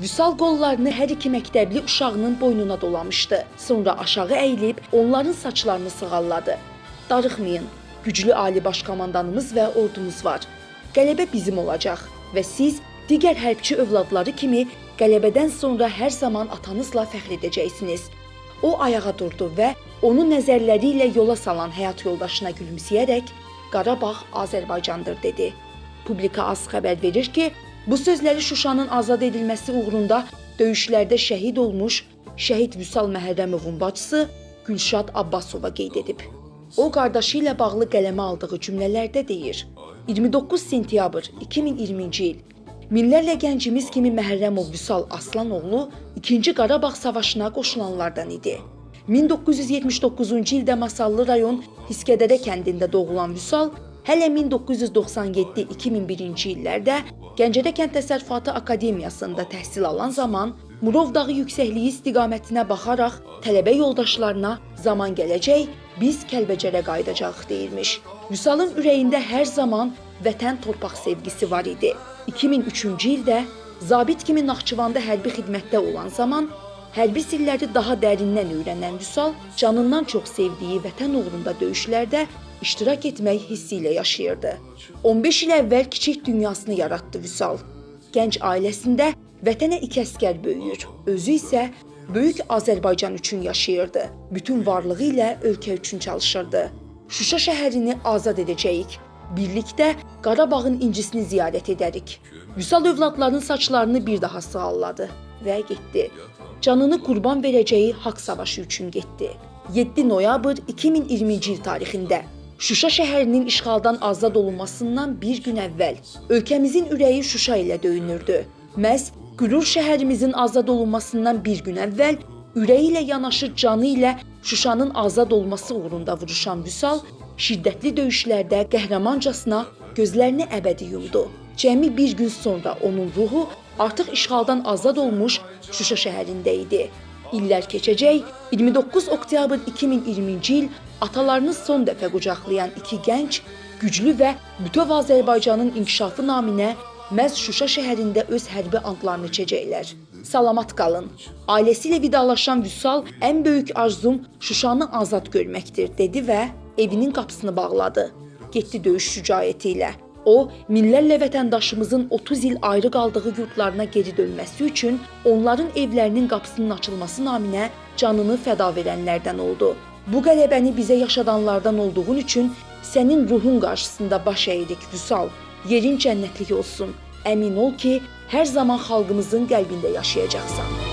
Vüsal qollarını hər iki məktəbli uşağının boynuna dolamışdı. Sonra aşağı əyilib onların saçlarını sığalladı. Darıxmayın. Güclü ali baş komandanımız və ordumuz var. Qələbə bizim olacaq və siz digər hərbçi övladları kimi qələbədən sonra hər zaman atanızla fəxr edəcəksiniz. O ayağa durdu və onu nəzərləri ilə yola salan həyat yoldaşına gülümsəyərək Qarabağ Azərbaycandır dedi. Publika az xəbər verir ki, bu sözləri Şuşanın azad edilməsi uğrunda döyüşlərdə şəhid olmuş şəhid Vüsal Məhərrəmovun bacısı Gülşad Abbasova qeyd edib. O qardaşı ilə bağlı qələmə aldığı cümlələrdə deyir: 29 sentyabr 2020-ci il Minlərlə gəncimiz kimi Məhərrəmov Vüsal Aslanoğlu 2-ci Qarabağ savaşına qoşulanlardan idi. 1979-cu ildə Masallı rayon Hiskədərə kəndində doğulan Vüsal hələ 1997-2001-ci illərdə Gəncədə Kənd Təsərrüfatı Akademiyasında təhsil alan zaman Murov dağı yüksəkliyi istiqamətinə baxaraq tələbə yoldaşlarına zaman gələcək, biz Kəlbəcərə qayıdacağıq deyirmiş. Vüsalın ürəyində hər zaman vətən torpaq sevgisi var idi. 2003-cü ildə zabit kimi Naxçıvanda hərbi xidmətdə olan zaman hərbi sirləri daha dərindən öyrənən Vüsal canından çox sevdiyi vətən uğrunda döyüşlərdə iştirak etmək hissi ilə yaşayırdı. 15 il əvvəl kiçik dünyasını yaratdı Vüsal. Gənc ailəsində vətənə iki əskər böyüyür. Özü isə böyük Azərbaycan üçün yaşayırdı. Bütün varlığı ilə ölkə üçün çalışırdı. Şuşa şəhərini azad edəcəyik. Birlikdə Qarabağın incisini ziyarət edərik. Vüsal övladların saçlarını bir daha sığalladı və getdi. Canını qurban verəcəyi haqq savaşı üçün getdi. 7 noyabr 2020-ci il tarixində Şuşa şəhərinin işğaldan azad olunmasından bir gün əvvəl ölkəmizin ürəyi Şuşa ilə döyünürdü. Məhz qürur şəhərimizin azad olunmasından bir gün əvvəl ürəyi ilə yanaşı canı ilə Şuşanın azad olması uğrunda vuruşan Vüsal şiddətli döyüşlərdə qəhrəmancasına gözlərini əbədi yumdu. Cəmi bir gün sonra onun ruhu artıq işğaldan azad olmuş Şuşa şəhərində idi. İllər keçəcək, 29 oktyabr 2020-ci il atalarını son dəfə qucaqlayan iki gənc güclü və bütöv Azərbaycanın inkişafı naminə məhz Şuşa şəhərində öz hərbi antlarını içəcəklər. Salamat qalın. Ailəsi ilə vidalaşan Vüsal ən böyük arzum Şuşanı azad görməkdir dedi və evinin qapısını bağladı. Getdi döyüş şücaəti ilə. O, minlərlə vətəndaşımızın 30 il ayrı qaldığı yurtlarına geri dönməsi üçün onların evlərinin qapısının açılması naminə canını fəda verənlərdən oldu. Bu qələbəni bizə yaşadanlardan olduğun üçün sənin ruhun qarşısında baş əyirik Vüsal. Yerin cənnətlik olsun. Əmin ol ki, hər zaman xalqımızın qəlbində yaşayacaqsan.